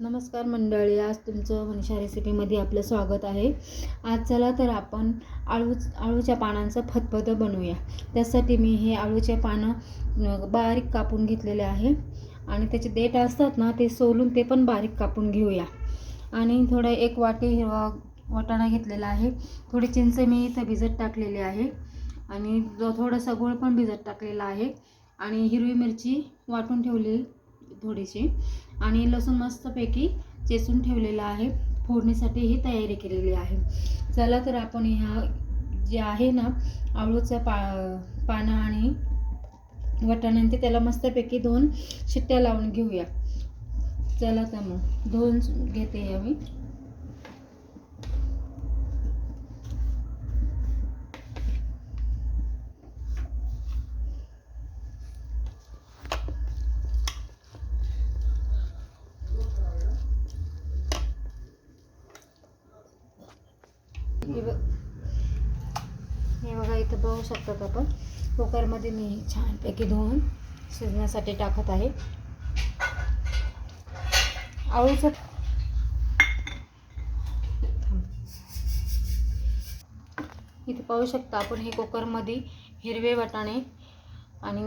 नमस्कार मंडळी आज तुमचं मनीषा रेसिपीमध्ये आपलं स्वागत आहे. आज चला तर आपण आळू आळूच्या पानांचं फतफतं बनवूया. त्यासाठी मी हे आळूचे पानं बारीक कापून घेतलेले आहे. आणि त्याचे देठ असतात ना ते सोलून ते पण बारीक कापून घेऊया. आणि थोडं एक वाटी हिरवा वाटाणा घेतलेला आहे. थोडी चिंच मी इथं भिजत टाकलेली आहे. आणि थोडंसं गुळ पण भिजत टाकलेला आहे. आणि हिरवी मिरची वाटून ठेवली थोडीशी. आणि लसूण मस्तपैकी चेसून ठेवलेला आहे. फोडणीसाठी ही तयारी केलेली आहे. चला तर आपण ह्या जे आहे ना आळूचं पा पानं आणि वाटाणा ते त्याला मस्तपैकी दोन शिट्ट्या लावून घेऊया. चला तर मग दोन घेते आम्ही हे बघ हे बघा इथं बघू शकतात आपण. कुकरमध्ये मी छानपैकी धुवून शिजण्यासाठी टाकत आहे. आळूचं इथं इथे पाहू शकता आपण हे कुकरमध्ये हिरवे वाटाणे आणि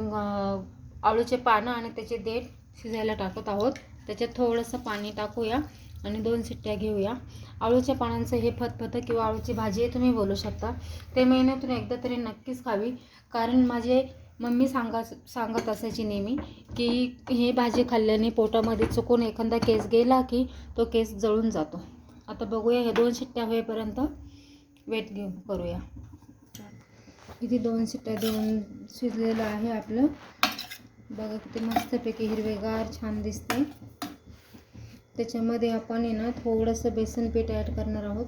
आळूचे पानं आणि त्याचे देठ शिजायला टाकत आहोत. त्याच्यात थोडंसं पाणी टाकूया. आणि दोन शिट्ट्या घेऊया. आळूच्या पानांचं हे फतफतं किंवा आळूची भाजी तुम्ही बोलू शकता. ते महिन्यातून एकदा तरी नक्कीच खावी. कारण माझे मम्मी सांगा सांगत असायची नेहमी की हे भाजी खाल्ल्याने पोटामध्ये चुकून एखादा केस गेला की तो केस जळून जातो. आता बघूया हे दोन शिट्ट्या होईपर्यंत वेट घेऊ करूया. किती दोन शिट्ट्या देऊन शिजलेलं आहे आपलं. बघा किती मस्तपैकी हिरवेगार छान दिसते. त्याच्यामध्ये आपण आहे ना थोडंसं बेसन पीठ ॲड करणार आहोत.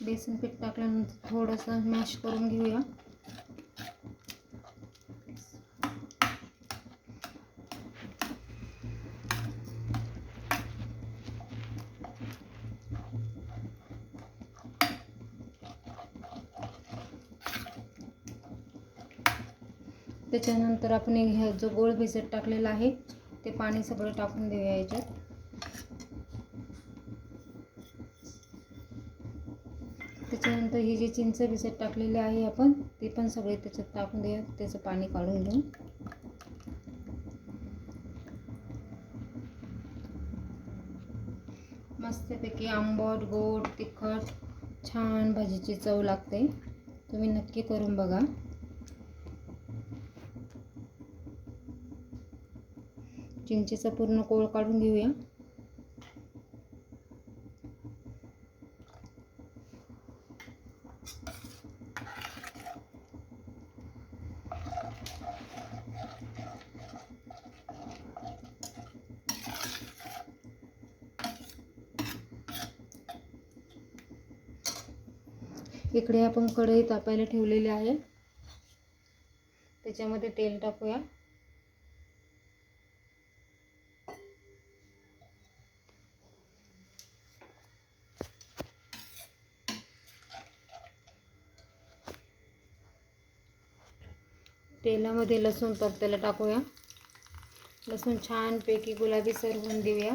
बेसन पीठ टाकल्यानंतर थोडंसं मॅश करून घेऊया. त्याच्यानंतर आपण ह्या जो गोळ भिजत टाकलेला आहे ते पाणी सगळं टाकून देऊया याच्यात. त्याच्यानंतर ही जी चिंच भिजत टाकलेली आहे आपण ती पण सगळे त्याच्यात टाकून देऊया त्याचं पाणी काढून घेऊ. मस्तपैकी आंबट गोड तिखट छान भाजीची चव लागते. तुम्ही नक्की करून बघा. चिंचेचा पूर्ण कोळ काढून घेऊया. इकडे आपण कढई तापायला ठेवलेली आहे. त्याच्यामध्ये तेल टाकूया. तेलामध्ये लसूण परतायला टाकूया. लसूण छानपैकी गुलाबी होऊन देऊया.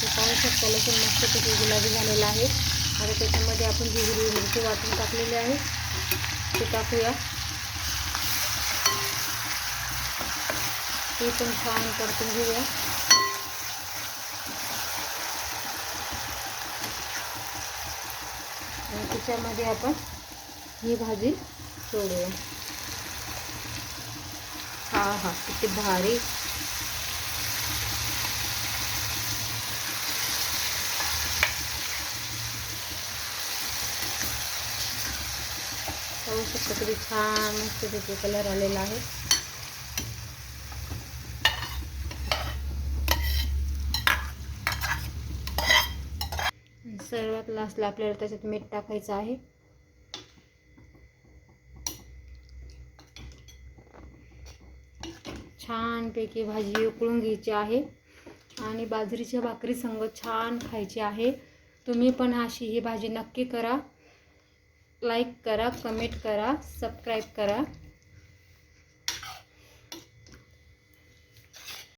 ते पाहू शकता गुलाबी झालेला आहे. आता त्याच्यामध्ये आपण जी हिरवी मिरची ते टाकूया. छान परतून घेऊया आणि त्याच्यामध्ये आपण ही। भाजी सोडूया हा। हा किती भारी। पाहू शकता किती छान मस्त त्याचे कलर आलेला आहे सर्वात लास्टला आपल्याला त्याच्यात मीठ टाकायचं आहे. छानपैकी भाजी उकळून घ्यायची आहे. आणि बाजरीच्या भाकरी संग छान खायची आहे. तुम्ही पण अशी ही भाजी नक्की करा. लाईक करा कमेंट करा सबस्क्राईब करा.